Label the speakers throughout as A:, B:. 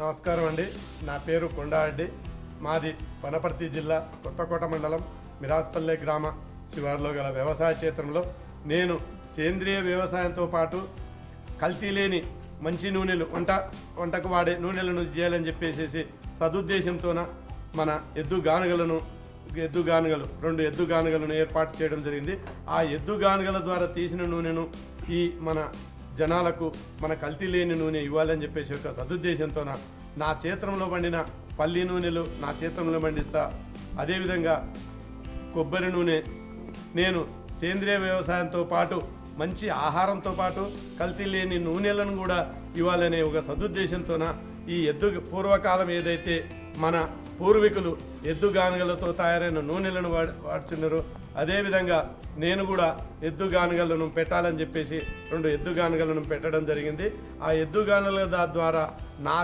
A: నమస్కారం అండి. నా పేరు కొండారెడ్డి మాది వనపర్తి జిల్లా కొత్తకోట మండలం మిరాస్పల్లె గ్రామ శివారులో గల వ్యవసాయ క్షేత్రంలో. నేను సేంద్రియ వ్యవసాయంతో పాటు కల్తీ లేని మంచి నూనెలు వంట వంటకు వాడే నూనెలను చేయాలని చెప్పేసి సదుద్దేశంతోన మన ఎద్దు గానుగలను ఎద్దు గానుగలు రెండు ఎద్దు గానుగలను ఏర్పాటు చేయడం జరిగింది. ఆ ఎద్దు గానుగల ద్వారా తీసిన నూనెను ఈ మన జనాలకు మన కల్తీ లేని నూనె ఇవ్వాలని చెప్పేసి ఒక సదుద్దేశంతో నా క్షేత్రంలో పండిన పల్లి నూనెలు నా క్షేత్రంలో పండిస్తా. అదేవిధంగా కొబ్బరి నూనె నేను సేంద్రియ వ్యవసాయంతో పాటు మంచి ఆహారంతో పాటు కల్తీ లేని నూనెలను కూడా ఇవ్వాలనే ఒక సదుద్దేశంతోన ఈ ఎద్దు పూర్వకాలం ఏదైతే మన పూర్వీకులు ఎద్దుగానుగలతో తయారైన నూనెలను వాడు వాడుతున్నారు. అదేవిధంగా నేను కూడా ఎద్దుగానుగలను పెట్టాలని చెప్పేసి రెండు ఎద్దు గానుగలను పెట్టడం జరిగింది. ఆ ఎద్దుగానుగల దా- ద్వారా నా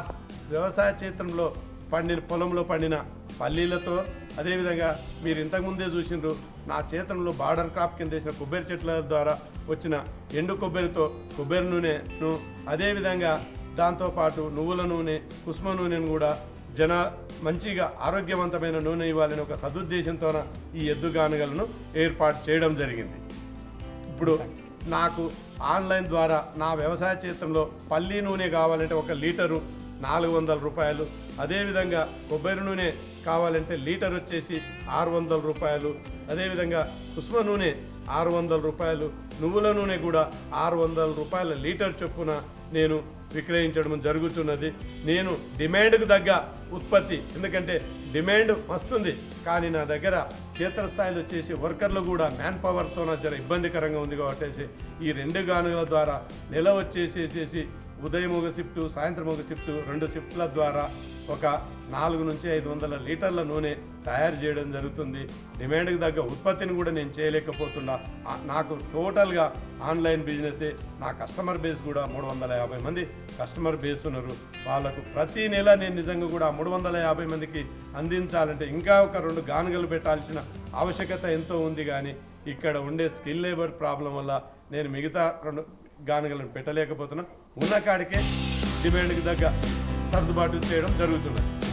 A: వ్యవసాయ క్షేత్రంలో పండిన పొలంలో పండిన పల్లీలతో అదేవిధంగా మీరు ఇంతకుముందే చూసిండ్రు నా క్షేత్రంలో బార్డర్ క్రాప్ కింద వేసిన కొబ్బరి చెట్ల ద్వారా వచ్చిన ఎండు కొబ్బరితో కొబ్బరి నూనెను అదేవిధంగా దాంతోపాటు నువ్వుల నూనె కుసుమ నూనెను కూడా జన మంచిగా ఆరోగ్యవంతమైన నూనె ఇవ్వాలని ఒక సదుద్దేశంతో ఈ ఎద్దుగానుగలను ఏర్పాటు చేయడం జరిగింది. ఇప్పుడు నాకు ఆన్లైన్ ద్వారా నా వ్యవసాయ క్షేత్రంలో పల్లి నూనె కావాలంటే ఒక లీటరు నాలుగు వందల రూపాయలు అదేవిధంగా కొబ్బరి నూనె కావాలంటే లీటర్ వచ్చేసి ఆరు వందల రూపాయలు అదేవిధంగా కుసుమ నూనె ఆరు వందల రూపాయలు నువ్వుల నూనె కూడా ఆరు వందల రూపాయల లీటర్ చొప్పున నేను విక్రయించడం జరుగుతున్నది. నేను డిమాండ్కు తగ్గ ఉత్పత్తి. ఎందుకంటే డిమాండ్ వస్తుంది. కానీ నా దగ్గర క్షేత్రస్థాయిలో వచ్చేసి వర్కర్లు కూడా మ్యాన్ పవర్తో నా జర ఇబ్బందికరంగా ఉంది కాబట్టి ఈ రెండు గానుల ద్వారా నిల వచ్చేసేసేసి ఉదయం ఒక షిఫ్ట్ సాయంత్రం ఒక షిఫ్ట్ రెండు షిఫ్ట్ల ద్వారా ఒక నాలుగు నుంచి ఐదు వందల లీటర్ల నూనె తయారు చేయడం జరుగుతుంది. డిమాండ్కి తగ్గ ఉత్పత్తిని కూడా నేను చేయలేకపోతున్నా. నాకు టోటల్గా ఆన్లైన్ బిజినెసే నా కస్టమర్ బేస్ కూడా మూడు వందల యాభై మంది కస్టమర్ బేస్ ఉన్నారు. వాళ్ళకు ప్రతి నెల నేను నిజంగా కూడా మూడు వందల యాభై మందికి అందించాలంటే ఇంకా ఒక రెండు గానుగలు పెట్టాల్సిన ఆవశ్యకత ఎంతో ఉంది కానీ ఇక్కడ ఉండే స్కిల్ లేబర్ ప్రాబ్లం వల్ల నేను మిగతా రెండు గానుగలను పెట్టలేకపోతున్నాం. ఉన్న కాడికే డిమాండ్కి తగ్గ సర్దుబాటు చేయడం జరుగుతున్నది.